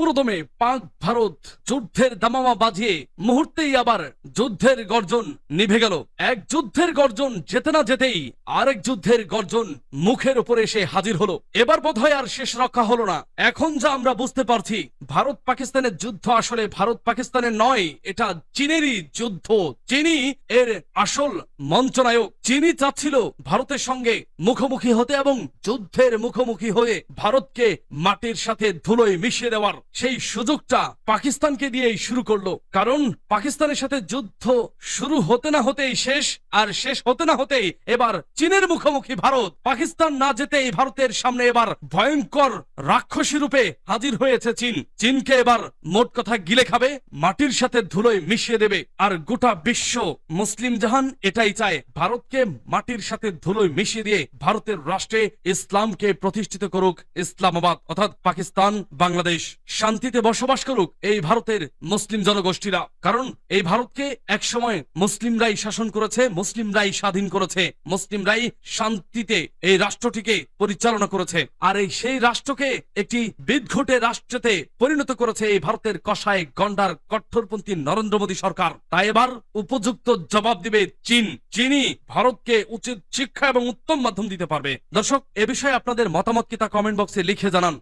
পুরোদমে পাক ভারত যুদ্ধের দামামা বাজিয়ে মুহূর্তেই আবার যুদ্ধের গর্জন নিভে গেল। এক যুদ্ধের গর্জন যেতে না যেতেই আরেক যুদ্ধের গর্জন মুখের উপরে এসে হাজির হলো। এবার বোধহয় আর শেষ রক্ষা হলো না। এখন যা আমরা বুঝতে পারছি, ভারত পাকিস্তানের যুদ্ধ আসলে ভারত পাকিস্তানের নয়, এটা চীনেরই যুদ্ধ। চীনই এর আসল মঞ্চনায়ক। চীনই চাচ্ছিল ভারতের সঙ্গে মুখোমুখি হতে এবং যুদ্ধের মুখোমুখি হয়ে ভারতকে মাটির সাথে ধুলোয় মিশিয়ে দেওয়ার। সেই সুযোগটা পাকিস্তানকে দিয়েই শুরু করল। কারণ পাকিস্তানের সাথে যুদ্ধ শুরু হতে না হতেই শেষ, আর শেষ হতে না হতেই এবার চীনের মুখোমুখি ভারত। পাকিস্তান না যেতেই ভারতের সামনে এবার ভয়ঙ্কর রাক্ষসী রূপে হাজির হয়েছে চীন। চীনকে এবার মোট কথা গিলে খাবে, মাটির সাথে ধুলোয় মিশিয়ে দেবে, আর গোটা বিশ্ব মুসলিম জাহান এটাই চায় ভারতকে মাটির সাথে ধুলোয় মিশিয়ে দিয়ে ভারতের রাষ্ট্রে ইসলামকে প্রতিষ্ঠিত করুক ইসলামাবাদ, অর্থাৎ পাকিস্তান, বাংলাদেশ শান্তিতে বসবাস করুক এই ভারতের মুসলিম জনগোষ্ঠীরা। কারণ এই ভারতকে একসময় মুসলিমরাই শাসন করেছে, মুসলিমরাই স্বাধীন করেছে, মুসলিমরাই শান্তিতে এই রাষ্ট্রটিকে পরিচালনা করেছে। আর এই সেই রাষ্ট্রকে একটি বিদঘটে রাষ্ট্রতে পরিণত করেছে এই ভারতের কষায় গন্ডার কঠোরপন্থী নরেন্দ্র মোদী সরকার। তাই এবার উপযুক্ত জবাব দিবে চীন। চীনই ভারতকে উচিত শিক্ষা এবং উত্তম মাধ্যম দিতে পারবে। দর্শক, এ বিষয়ে আপনাদের মতামত কি তা কমেন্ট বক্সে লিখে জানান।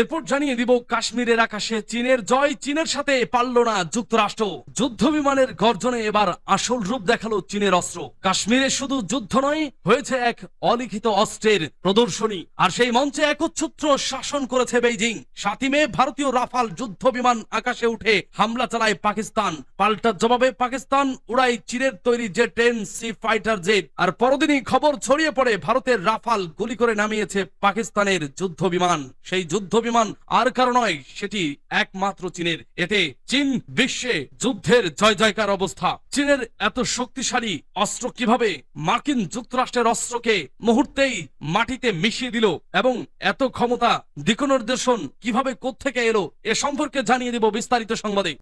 এরপর জানিয়ে দিব, কাশ্মীরের আকাশে চীনের জয়, চীনের সাথে পারল না যুক্তরাষ্ট্র। যুদ্ধ বিমানের গর্জনে এবার আসল রূপ দেখাল চীনের অস্ত্র। কাশ্মীরে শুধু যুদ্ধ নয়, হয়েছে এক অলিখিত অস্ত্রের প্রদর্শনী। আর সেই মঞ্চে একচ্ছত্র শাসন করেছে বেইজিং। সাতই মে ভারতীয় রাফাল যুদ্ধ বিমান আকাশে উঠে হামলা চালায় পাকিস্তান। পাল্টার জবাবে পাকিস্তান উড়াই চীনের তৈরি যে টেন সি ফাইটার জেট। আর পরদিনই খবর ছড়িয়ে পড়ে, ভারতের রাফাল গুলি করে নামিয়েছে পাকিস্তানের যুদ্ধ বিমান। সেই যুদ্ধ বিমান আর কারও নয়, সেটি একমাত্র চীনের। এতে চীন বিশ্বে যুদ্ধের জয় জয়কার অবস্থা। চীনের এত শক্তিশালী অস্ত্র কীভাবে মার্কিন যুক্তরাষ্ট্রের অস্ত্রকে মুহূর্তেই মাটিতে মিশিয়ে দিল এবং এত ক্ষমতা দিকনির্দেশন কীভাবে কোত্থেকে এলো, এ সম্পর্কে জানিয়ে দেব বিস্তারিত সংবাদে।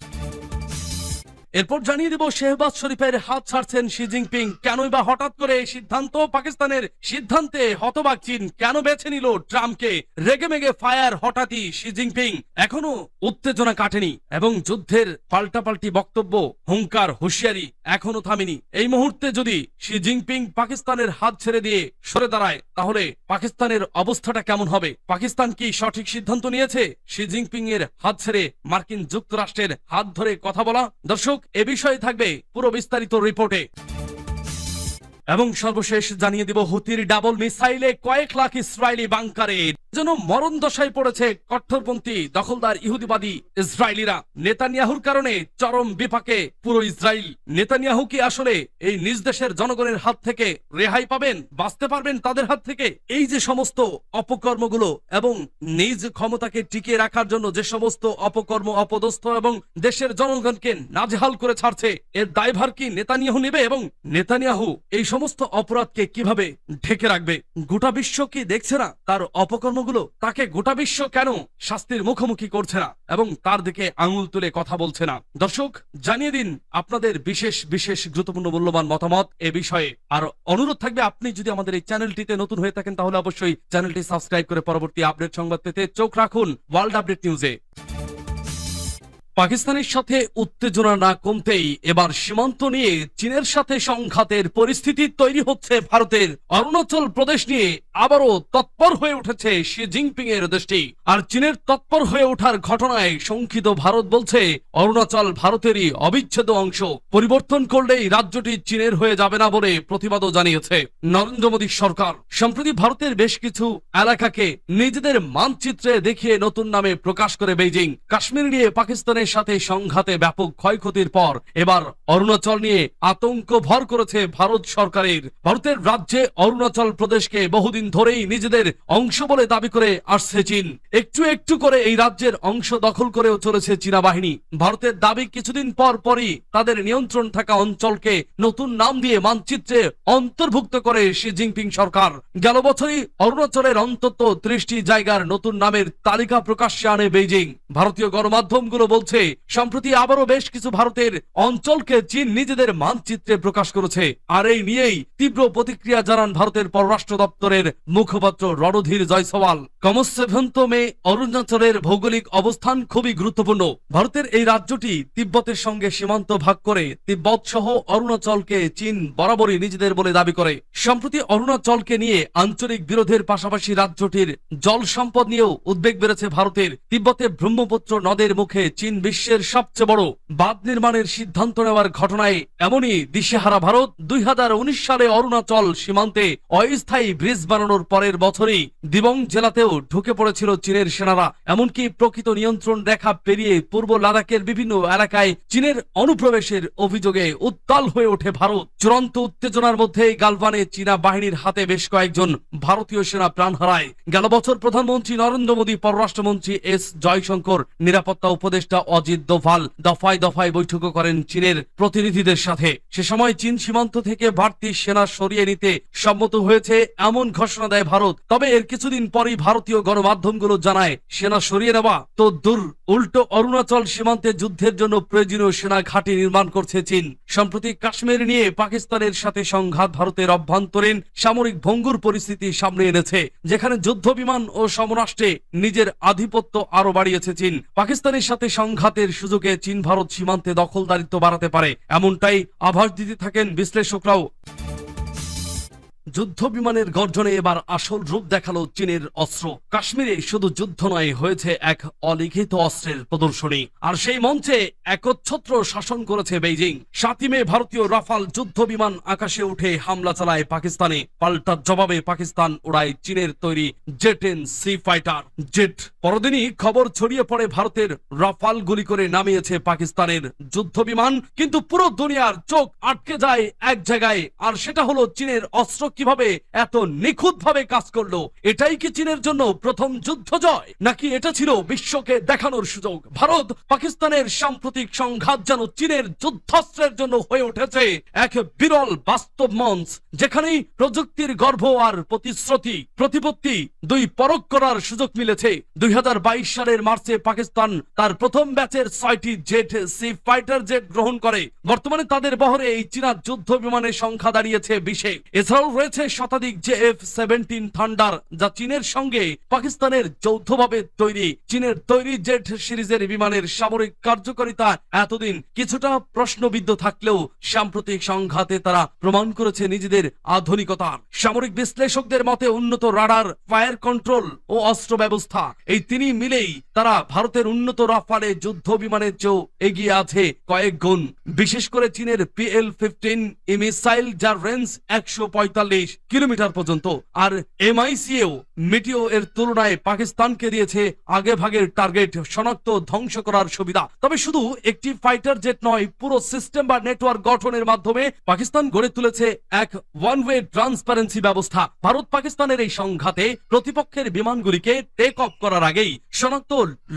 এরপর জানিয়ে দেব শেহবাজ শরীফের হাত ছাড়ছেন শি জিনপিং। কেনই বা হঠাৎ করে এই সিদ্ধান্ত পাকিস্তানের সিদ্ধান্তে হতবাক চীন, কেন বেছে নিল ট্রাম্পকে? রেগে মেগে ফায়ার হঠাৎই শি জিনপিং। এখনও উত্তেজনা কাটেনি এবং যুদ্ধের পাল্টাপাল্টি বক্তব্য, হুঙ্কার, হুঁশিয়ারি এখনও থামেনি। এই মুহূর্তে যদি শি জিনপিং পাকিস্তানের হাত ছেড়ে দিয়ে সরে দাঁড়ায়, তাহলে পাকিস্তানের অবস্থাটা কেমন হবে? পাকিস্তান কি সঠিক সিদ্ধান্ত নিয়েছে? শি জিনপিং এর হাত ছেড়ে মার্কিন যুক্তরাষ্ট্রের হাত ধরে কথা বলা? দর্শক এ বিষয়ে থাকবে পুরো বিস্তারিত রিপোর্টে। এবং সর্বশেষ জানিয়ে দিব হুতির ডাবল মিসাইলে কয়েক লাখ ইসরায়েলি বাংকারে। যেন মরণ দশায় পড়েছে কঠোরপন্থী দখলদার, ইহুদিবাদী ইসরায়েলিরা। নেতানিয়াহুর কারণে চরম বিপাকে পুরো ইসরায়েল। নেতানিয়াহু কি আসলে এই নিজ দেশের জনগণের হাত থেকে রেহাই পাবেন, বাঁচতে পারবেন তাদের হাত থেকে? এই যে সমস্ত অপকর্মগুলো এবং নিজ ক্ষমতাকে টিকিয়ে রাখার জন্য যে সমস্ত অপকর্ম, অপদস্থ এবং দেশের জনগণকে নাজেহাল করে ছাড়ছে, এর দায়ভার কি নেতানিয়াহু নেবে এবং নেতানিয়াহু এই সমস্ত অপরাধকে কীভাবে ঢেকে রাখবে? গোটা বিশ্ব কি দেখছে না তার অপকর্মগুলো তাকে গোটা বিশ্ব কেন শাস্তির মুখোমুখি করছে না এবং তার দিকে আঙুল তুলে কথা বলছে না? দর্শক, জানিয়ে দিন আপনাদের বিশেষ বিশেষ গুরুত্বপূর্ণ মূল্যবান মতামত এ বিষয়ে। আর অনুরোধ থাকবে, আপনি যদি আমাদের এই চ্যানেলটিতে নতুন হয়ে থাকেন, তাহলে অবশ্যই চ্যানেলটি সাবস্ক্রাইব করে পরবর্তী আপডেট সংবাদ পেতে চোখ রাখুন ওয়ার্ল্ড আপডেট নিউজে। পাকিস্তানের সাথে উত্তেজনা না কমতেই এবার সীমান্ত নিয়ে চীনের সাথে সংঘাতের পরিস্থিতি তৈরি হচ্ছে ভারতের। অরুণাচল প্রদেশ নিয়ে আবারও তৎপর হয়ে উঠেছে শি জিনপিং এর দেশটি আর চীনের তৎপর হয়ে ওঠার ঘটনায় শঙ্কিত ভারত বলছে, অরুণাচল ভারতেরই অবিচ্ছেদ্য অংশ। পরিবর্তন করলেই রাজ্যটি চীনের হয়ে যাবে না বলে প্রতিবাদও জানিয়েছে নরেন্দ্র মোদী সরকার। সম্প্রতি ভারতের বেশ কিছু এলাকাকে নিজেদের মানচিত্রে দেখিয়ে নতুন নামে প্রকাশ করে বেইজিং। কাশ্মীর নিয়ে পাকিস্তানের সাথে সংঘাতে ব্যাপক ক্ষয়ক্ষতির পর এবার অরুণাচল নিয়ে আতঙ্ক ভর করেছে ভারত সরকারের। ভারতের রাজ্যে অরুণাচল প্রদেশকে বহুদিন ধরেই নিজেদের অংশ বলে দাবি করে আসছে চীন। একটু একটু করে এই রাজ্যের অংশ দখল করেও চলেছে চীনা বাহিনী ভারতের দাবি কিছুদিন পর পরই তাদের নিয়ন্ত্রণ থাকা অঞ্চলকে নতুন নাম দিয়ে মানচিত্রে অন্তর্ভুক্ত করে শি জিনপিং সরকার। গেল বছরই অরুণাচলের অন্তত ত্রিশটি জায়গার নতুন নামের তালিকা প্রকাশ্যে আনে বেইজিং। ভারতীয় গণমাধ্যমগুলো বলছে চলছে সম্প্রতি আবারও বেশ কিছু ভারতের অঞ্চলকে চীন নিজেদের মানচিত্রে প্রকাশ করেছে। আর এই নিয়েই তীব্র প্রতিক্রিয়া জানান ভারতের পররাষ্ট্র দপ্তরের মুখপাত্র রণধীর জয়সওয়াল। কমসেভন্ত মে, অরুণাচলের ভৌগোলিক অবস্থান খুবই গুরুত্বপূর্ণ। ভারতের এই রাজ্যটি তিব্বতের সঙ্গে সীমান্ত ভাগ করে তিব্বত সহ অরুণাচলকে চীন বরাবরই নিজেদের বলে দাবি করে। সম্প্রতি অরুণাচলকে নিয়ে আঞ্চলিক বিরোধের পাশাপাশি রাজ্যটির জল সম্পদ নিয়েও উদ্বেগ বেড়েছে ভারতের। তিব্বতে ব্রহ্মপুত্র নদের মুখে চীন বিশ্বের সবচেয়ে বড় বাঁধ নির্মাণের সিদ্ধান্ত নেওয়ার ঘটনায় এমনই দিশেহারা ভারত দুই সালে অরুণাচল সীমান্তে অস্থায়ী ব্রিজ বানানোর পরের বছরই দিবং জেলাতেও ঢুকে পড়েছিল চীনের সেনারা। এমনকি প্রকৃত নিয়ন্ত্রণ রেখা পেরিয়ে পূর্ব লাদাখের বিভিন্ন এলাকায় চীনের অনুপ্রবেশের অভিযোগে উত্তাল হয়ে ওঠে ভারত। চূড়ান্ত উত্তেজনার মধ্যে গালভানে চীনা বাহিনীর হাতে বেশ কয়েকজন ভারতীয় সেনা প্রাণ হারায়। গেল বছর প্রধানমন্ত্রী নরেন্দ্র মোদী, পররাষ্ট্রমন্ত্রী এস জয়শঙ্কর, নিরাপত্তা উপদেষ্টা অজিত দোভাল দফায় দফায় বৈঠকও করেন চীনের প্রতিনিধিদের সাথে। সে সময় চীন সীমান্ত থেকে বাড়তি সেনা সরিয়ে নিতে সম্মত হয়েছে এমন ঘোষণা দেয় ভারত। তবে এর কিছুদিন পরই ভারতীয় গণমাধ্যমগুলো জানায়, সেনা সরিয়ে নেওয়া তো দূর। উল্টো অরুণাচল সীমান্তে যুদ্ধের জন্য প্রয়োজনীয় সেনা ঘাঁটি নির্মাণ করছে চীন। সম্প্রতি কাশ্মীর নিয়ে পাকিস্তানের সাথে সংঘাত ভারতের অভ্যন্তরীণ সামরিক ভঙ্গুর পরিস্থিতি সামনে এনেছে, যেখানে যুদ্ধ বিমান ও সমরাষ্ট্রে নিজের আধিপত্য আরও বাড়িয়েছে চীন। পাকিস্তানের সাথে সংঘাতের সুযোগে চীন ভারত সীমান্তে দখলদারিত্ব বাড়াতে পারে। এমনটাই আভাস দিতে থাকেন বিশ্লেষকরাও। যুদ্ধ বিমানের গর্জনে এবার আসল রূপ দেখাল চীনের অস্ত্র। কাশ্মীরে শুধু যুদ্ধ নয়, হয়েছে এক অলিখিত অস্ত্রের প্রদর্শনী। আর সেই মঞ্চে একচ্ছত্র শাসন করেছে বেইজিং। সাতই মে ভারতীয় রাফাল যুদ্ধ বিমান আকাশে উঠে হামলা চালায় পাকিস্তানে। পাল্টার জবাবে পাকিস্তান উড়ায় চীনের তৈরি জেটেন সি ফাইটার। জেট পরদিনই খবর ছড়িয়ে পড়ে ভারতের রাফাল গুলি করে নামিয়েছে পাকিস্তানের যুদ্ধ বিমান কিন্তু পুরো দুনিয়ার চোখ আটকে যায় এক জায়গায়, আর সেটা হলো চীনের অস্ত্র কীভাবে এত নিখুঁত ভাবে কাজ করল? এটাই কি চীনের জন্য প্রথম যুদ্ধ জয়? নাকি এটা ছিল বিশ্বকে দেখানোর সুযোগ? ভারত পাকিস্তানের সাম্প্রতিক সংঘাত যেন চীনের যুদ্ধাস্ত্রের জন্য হয়ে উঠেছে, এক বিরল বাস্তব মঞ্চ, যেখানেই প্রযুক্তির গর্ভ আর প্রতিশ্রুতি, প্রতিপত্তি দুই পরক করার সুযোগ মিলেছে। দুই হাজার বাইশ সালের মার্চে পাকিস্তান তার প্রথম ব্যাচের ছয়টি জেট সি ফাইটার জেট গ্রহণ করে। বর্তমানে তাদের বহরে এই চীনা যুদ্ধ বিমানের সংখ্যা দাঁড়িয়েছে বিশে। এছাড়াও রয়েছে শতাধিক জে এফ সেভেন্টিন থান্ডার, যা চীনের সঙ্গে পাকিস্তানের যৌথভাবে তৈরি। চীনের তৈরি জেট সিরিজের বিমানের সামরিক কার্যকারিতা এতদিন কিছুটা প্রশ্নবিদ্ধ থাকলেও সাম্প্রতিক সংঘাতে তারা প্রমাণ করেছে নিজেদের আধুনিকতা। সামরিক বিশ্লেষকদের মতে, উন্নত রাডার, ফায়ার কন্ট্রোল ও অস্ত্র ব্যবস্থা, এই তিনি মিলেই তারা ভারতের উন্নত রাফালে যুদ্ধ বিমানের চেয়েও এগিয়ে আছে কয়েক গুণ। বিশেষ করে চীনের পিএল ফিফটিন ই মিসাইল, যার রেঞ্জ একশো পঁয়তাল্লিশ কিলোমিটার পর্যন্ত আর এমআইসিও মিটিও এর তুলনায় পাকিস্তানকে দিয়েছে আগে ভাগের টার্গেট, শনাক্ত ধ্বংস করার সুবিধা। তবে শুধু একটি ফাইটার জেট নয়, পুরো সিস্টেম বা নেটওয়ার্ক গঠনের মাধ্যমে পাকিস্তান গড়ে তুলেছে এক ওয়ান ওয়ে ট্রান্সপারেন্সি ব্যবস্থা। ভারত পাকিস্তানের এই সংঘাতে প্রতিপক্ষের বিমানগুলিকে টেক অফ করার আগেই শনাক্ত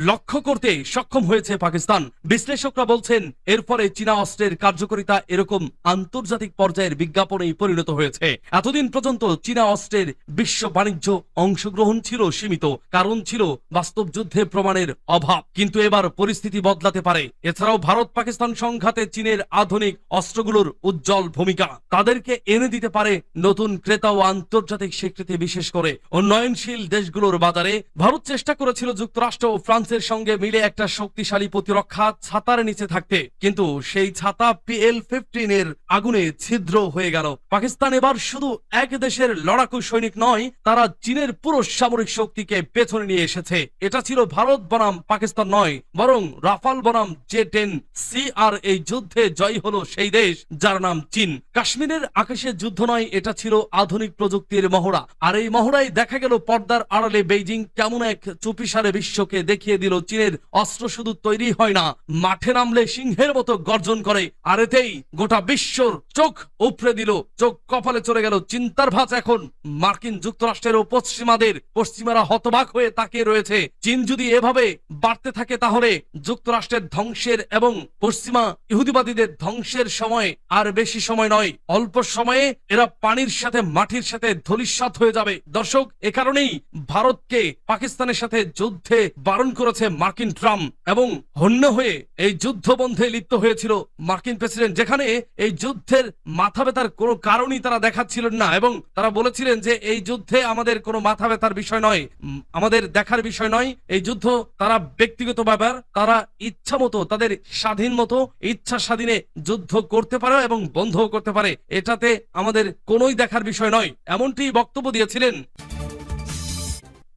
লক্ষ্য করতে সক্ষম হয়েছে পাকিস্তান। বিশ্লেষকরা বলছেন এর ফলে চীনা অস্ত্রের কার্যকারিতা এরকম আন্তর্জাতিক পর্যায়ের বিজ্ঞাপনেই পরিণত হয়েছে। এতদিন পর্যন্ত চীনা অস্ত্রের বিশ্ব বাণিজ্য অংশগ্রহণ ছিল সীমিত, কারণ ছিল বাস্তব যুদ্ধে প্রমাণের অভাব। কিন্তু এবার পরিস্থিতি বদলাতে পারে। এছাড়াও ভারত পাকিস্তান সংঘাতে চীনের আধুনিক অস্ত্রগুলোর উজ্জ্বল ভূমিকা। তাদেরকে এনে দিতে পারে নতুন ক্রেতা ও আন্তর্জাতিক স্বীকৃতি বিশেষ করে। উন্নয়নশীল দেশগুলোর বাজারে ভারত চেষ্টা করেছিল যুক্তরাষ্ট্র ও ফ্রান্সের সঙ্গে মিলে একটা শক্তিশালী প্রতিরক্ষা ছাতার নিচে থাকতে। কিন্তু সেই ছাতা পিএল ফিফটিন এর আগুনে ছিদ্র হয়ে গেল। পাকিস্তান এবার শুধু এক দেশের লড়াকু সৈনিক নয়, তারা চীনের পুরো সামরিক শক্তিকে পেছনে নিয়ে এসেছে। এটা ছিল ভারত বনাম পাকিস্তান নয়, বরং রাফাল বনাম জে টেন সি আর এই যুদ্ধে জয় হলো সেই দেশ, যার নাম চীন। কাশ্মীরের আকাশে যুদ্ধ নয়, এটা ছিল আধুনিক প্রযুক্তির মহড়া। আর এই মহড়ায় দেখা গেল পর্দার আড়ালে বেইজিং কেমন এক চুপিসারে বিশ্বকে দেখিয়ে দিল চীনের অস্ত্র শুধু তৈরি হয় না, মাঠে নামলে সিংহের মতো গর্জন করে। আর এতেই গোটা বিশ্বর চোখ উপড়ে দিল, চোখ কপালে চলে গেল চিন্তার ভাঁজ এখন। মার্কিন যুক্তরাষ্ট্রের পশ্চিমা পশ্চিমাদের পশ্চিমারা হতবাক হয়ে তাকিয়ে রয়েছে। চীন যদি এভাবে বাড়তে থাকে তাহলে যুক্তরাষ্ট্রের ধ্বংসের এবং পশ্চিমা ইহুদিবাদীদের ধ্বংসের সময় আর বেশি সময় নয়, অল্প সময়ে এরা পানির সাথে মাটির সাথে ধলিস্বাত হয়ে যাবে। দর্শক, এ কারণেই ভারতকে পাকিস্তানের সাথে যুদ্ধে বারণ করেছে মার্কিন ট্রাম্প এবং হন্য হয়ে এই যুদ্ধ বন্ধে লিপ্ত হয়েছিল মার্কিন প্রেসিডেন্ট, যেখানে এই যুদ্ধের মাথা ব্যথার কোনো কারণই তারা দেখাচ্ছিলেন না এবং তারা বলেছিলেন যে এই যুদ্ধে আমাদের কোনো মাথা ব্যথার বিষয় নয়। আমাদের দেখার বিষয় নয়। এই যুদ্ধ তারা ব্যক্তিগত ব্যাপার, তারা ইচ্ছা মতো, তাদের স্বাধীন মতো, ইচ্ছা স্বাধীনে যুদ্ধ করতে পারে এবং বন্ধ করতে পারে। এটাতে আমাদের কোনোই দেখার বিষয় নয়। এমনটি বক্তব্য দিয়েছিলেন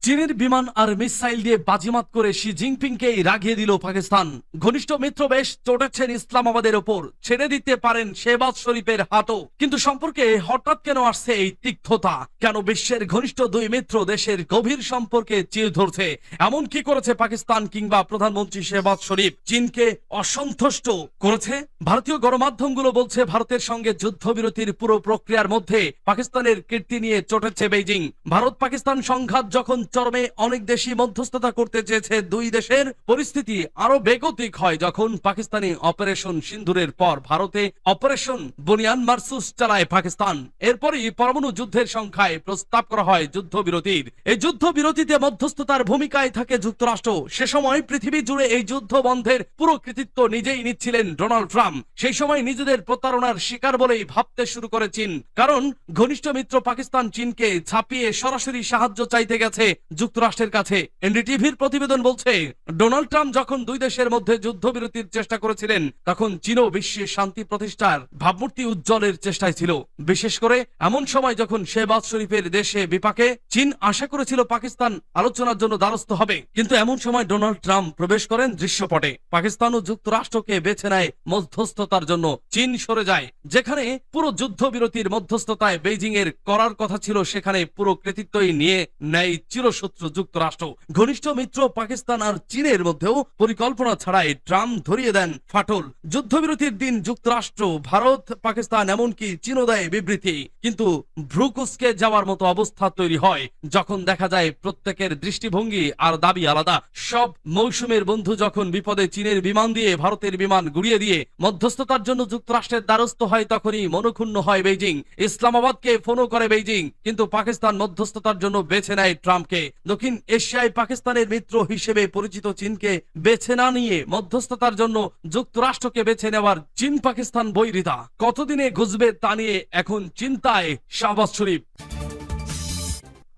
চীনের বিমান আর মিসাইল দিয়ে বাজিমাত করে শি জিনপিংকে রাগিয়ে দিল পাকিস্তান। ঘনিষ্ঠ মিত্র বেশ চটেছেন ইসলামাবাদের ওপর। ছেড়ে দিতে পারেন শেবাজ শরীফের হাতও। কিন্তু সম্পর্কে হঠাৎ কেন আসছে এই তিক্ততা? কেন বিশ্বের ঘনিষ্ঠ দুই মিত্র দেশের গভীর সম্পর্কে চির ধরছে? এমন কি করেছে পাকিস্তান কিংবা প্রধানমন্ত্রী শেবাজ শরীফ? চীনকে অসন্তুষ্ট করেছে? ভারতীয় গণমাধ্যমগুলো বলছে ভারতের সঙ্গে যুদ্ধবিরতির পুরো প্রক্রিয়ার মধ্যে পাকিস্তানের কীর্তি নিয়ে চটেছে বেইজিং। ভারত পাকিস্তান সংঘাত যখন চরমে অনেক দেশই মধ্যস্থতা করতে চেয়েছে। দুই দেশের পরিস্থিতি আরও বেগতিক হয় যখন পাকিস্তানি অপারেশন সিন্ধুরের পর ভারতে অপারেশন বুনিয়ান মারসুস চালায় পাকিস্তান। এরপরই পরমাণু যুদ্ধের সংখ্যায় প্রস্তাব করা হয় যুদ্ধবিরতির। এই যুদ্ধবিরতিতে মধ্যস্থতার ভূমিকায় থাকে যুক্তরাষ্ট্র। সে সময় পৃথিবী জুড়ে এই যুদ্ধ বন্ধের পুরো কৃতিত্ব নিজেই নিচ্ছিলেন ডোনাল্ড ট্রাম্প। সেই সময় নিজেদের প্রতারণার শিকার বলেই ভাবতে শুরু করে চীন। কারণ ঘনিষ্ঠ মিত্র পাকিস্তান চীনকে ছাপিয়ে সরাসরি সাহায্য চাইতে গেছে যুক্তরাষ্ট্রের কাছে। এনডিটিভির প্রতিবেদন বলছে, ডোনাল্ড ট্রাম্প যখন দুই দেশের মধ্যে যুদ্ধবিরতির চেষ্টা করেছিলেন, তখন চীনও বিশ্বে শান্তি প্রতিষ্ঠার ভাবমূর্তি উজ্জ্বলের চেষ্টায় ছিল। বিশেষ করে এমন সময় যখন শেহবাজ শরীফের দেশে বিপাকে, চীন আশা করেছিল পাকিস্তান আলোচনার জন্য দ্বারস্থ হবে। কিন্তু এমন সময় ডোনাল্ড ট্রাম্প প্রবেশ করেন দৃশ্যপটে। পাকিস্তান ও যুক্তরাষ্ট্রকে বেছে নেয় মধ্যস্থতার জন্য। চীন সরে যায়, যেখানে পুরো যুদ্ধবিরতির মধ্যস্থতায় বেইজিং এর করার কথা ছিল, সেখানে পুরো কৃতিত্বই নিয়ে নেয় চিরশত্রু যুক্তরাষ্ট্র। ঘনিষ্ঠ মিত্র পাকিস্তান আর চীনের মধ্যেও পরিকল্পনা ছাড়াই ট্রাম্প ধরিয়ে দেন ফাটল। যুদ্ধবিরতির দিন যুক্তরাষ্ট্র, ভারত, পাকিস্তান এমনকি চীনও দেয় বিবৃতি। কিন্তু ভ্রুকুসকে যাওয়ার মতো অবস্থা তৈরি হয়, যখন দেখা যায় প্রত্যেকের দৃষ্টিভঙ্গি আর দাবি আলাদা। সব মৌসুমের বন্ধু যখন বিপদে চীনের বিমান দিয়ে ভারতের বিমান গুড়িয়ে দিয়ে মধ্যস্থতার জন্য যুক্তরাষ্ট্রের দ্বারস্থ হয়, তখনই মনক্ষুণ্ণ হয় বেইজিং। ইসলামাবাদকে ফোনও করে বেইজিং, কিন্তু পাকিস্তান মধ্যস্থতার জন্য বেছে নেয় ট্রাম্পকে। দক্ষিণ এশিয়ায় পাকিস্তানের মিত্র হিসেবে পরিচিত চীনকে বেছে না নিয়ে মধ্যস্থতার জন্য যুক্তরাষ্ট্রকে বেছে নেওয়ার চীন পাকিস্তান বৈরিতা। কতদিনে ঘুষবে তা নিয়ে এখন চিন্তায় শাহবাজ শরীফ।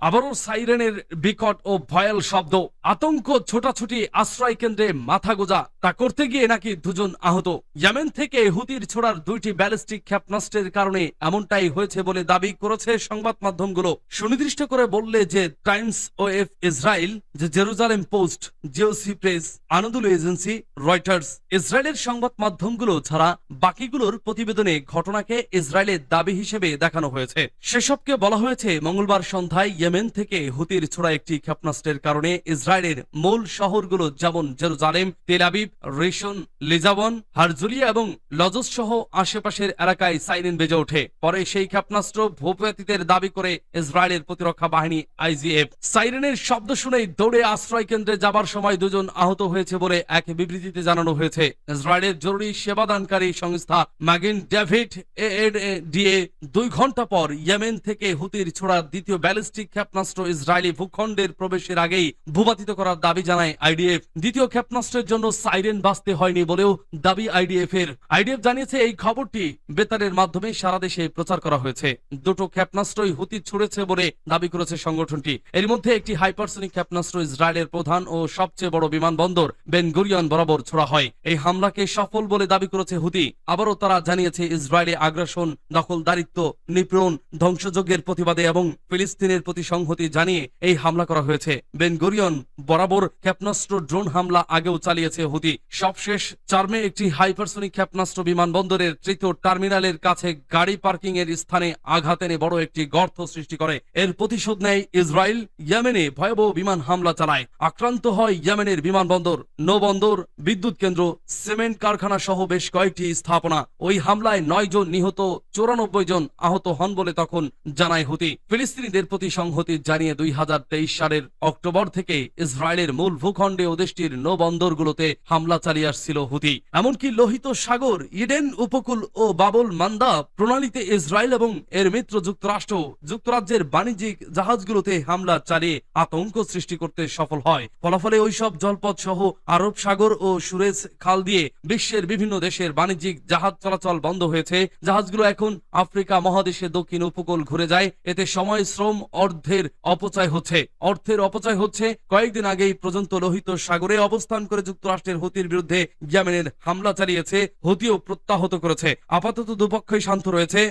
আবারও সাইরেনের বিকট ও ভয়াল শব্দ। আতঙ্ক, ছোটাছুটি, আশ্রয় কেন্দ্রে মাথা গোজা। তা করতে গিয়ে নাকি দুজন আহত। ইয়ামেন থেকে হুতির ছোড়ার দুইটি ব্যালিস্টিক ক্ষেপণাস্ত্রের কারণে এমনটাই হয়েছে বলে দাবি করেছে সংবাদ মাধ্যমগুলো। সুনির্দিষ্ট করে বললে যে টাইমস ও এফ ইসরায়েল যে জেরুজালেম পোস্ট, জিওসি প্রেস আনন্দুল এজেন্সি, রয়টার্স ইসরায়েলের সংবাদ মাধ্যমগুলো ছাড়া বাকিগুলোর প্রতিবেদনে ঘটনাকে ইসরায়েলের দাবি হিসেবে দেখানো হয়েছে। সেসবকে বলা হয়েছে মঙ্গলবার সন্ধ্যায় ইয়েমেন থেকে হুতির ছোড়া একটি ক্ষেপণাস্ত্রের কারণে ইসরায়েলের মূল শহরগুলো যেমন জেরুজালেম তেলাবিব রেশন, লিজাবন, হারজুলিয়া এবং লজস সহ আশেপাশের এলাকায় সাইরেন বেজে ওঠে। পরে সেই ক্ষেপণাস্ত্র ভূপ্রাতীতের দাবি করে ইসরায়েলের প্রতিরক্ষা বাহিনী আইজিএফ। সাইরেনের শব্দ শুনেই দৌড়ে আশ্রয় কেন্দ্রে যাবার সময় দুজন আহত হয়েছে বলে এক বিবৃতিতে জানানো হয়েছে। ইসরায়েলের জরুরি সেবাদানকারী সংস্থা ম্যাগিন ডেভিড ডিএ দুই ঘণ্টা পর ইয়েমেন থেকে হুতির ছোড়া দ্বিতীয় ব্যালিস্টিক ক্ষেপণাস্ত্র ইসরায়েলি ভূখণ্ডের প্রবেশের আগেই ভূপাতিত করার দাবি জানায় আইডিএফ। দ্বিতীয় ক্ষেপণাস্ত্রের জন্য সাইরেন বাঁচতে হয়নি বলেও দাবি আইডিএফ এর আইডিএফ জানিয়েছে এই খবরটি বেতারের মাধ্যমে সারা দেশে প্রচার করা হয়েছে। দুটো ক্ষেপণাস্ত্রই হুতি ছুড়েছে বলে দাবি করেছে সংগঠনটি। এর মধ্যে একটি হাইপারসনিক ক্ষেপণাস্ত্র ইসরায়েলের প্রধান ও সবচেয়ে বড় বিমানবন্দর বেন গুরিয়ন বরাবর ছোড়া হয়। এই হামলাকে সফল বলে দাবি করেছে হুতি। আবারও তারা জানিয়েছে ইসরায়েলে আগ্রাসন, দখলদারিত্ব, নিপীড়ন, ধ্বংসযজ্ঞের প্রতিবাদে এবং ফিলিস্তিনের প্রতি সংহতি জানিয়ে এই হামলা করা হয়েছে। বেন বরাবর ক্ষেপণাস্ত্র ড্রোন হামলা আগেও চালিয়েছে হুতি। সবশেষ চার্মে একটি হাইপারসনিক ক্ষেপণাস্ত্র বিমানবন্দরের তৃতীয় টার্মিনালের কাছে গাড়ি পার্কিং এর স্থানে আঘাত এনে বড় একটি গর্ত সৃষ্টি করে। এর প্রতিশোধ নেয় ইসরায়েল, ইয়েমেনে ভয়াবহ বিমান হামলা চালায়। আক্রান্ত হয় ইয়েমেনের বিমানবন্দর, নৌবন্দর, বিদ্যুৎ কেন্দ্র, সিমেন্ট কারখানা সহ বেশ কয়েকটি স্থাপনা। ওই হামলায় নয় জন নিহত, চৌরানব্বই জন আহত হন বলে তখন জানায় হুতি। ফিলিস্তিনিদের প্রতি সংহতি সংহতি জানিয়ে দুই হাজার তেইশ সালের অক্টোবর থেকে ইসরায়েলের মূল ভূখণ্ডে ও দেশটির নৌবন্দরগুলোতে হামলা চালিয়ে আসছিল হুতি। এমনকি লোহিত সাগর, ইডেন উপকূল ও বাবুল মান্দা প্রণালীতে ইসরায়েল এবং এর মিত্র যুক্তরাষ্ট্র যুক্তরাজ্যের বাণিজ্যিক জাহাজগুলোতে হামলা চালিয়ে আতঙ্ক সৃষ্টি করতে সফল হয়। ফলাফলে ওইসব জলপথ সহ আরব সাগর ও সুরেজ খাল দিয়ে বিশ্বের বিভিন্ন দেশের বাণিজ্যিক জাহাজ চলাচল বন্ধ হয়েছে। জাহাজগুলো এখন আফ্রিকা মহাদেশে দক্ষিণ উপকূল ঘুরে যায়। এতে সময়, শ্রম অর্ধের অপচয় হচ্ছে। অর্থের অপচয় হচ্ছে। কয়েকদিন আগেই পর্যন্ত লোহিত সাগরে অবস্থান করে যুক্তরাষ্ট্রের হুতির বিরুদ্ধে ইয়েমেনের হামলা চালিয়েছে। হুতিও প্রত্যাহত করেছে। আপাতত দুপক্ষই শান্ত রয়েছে।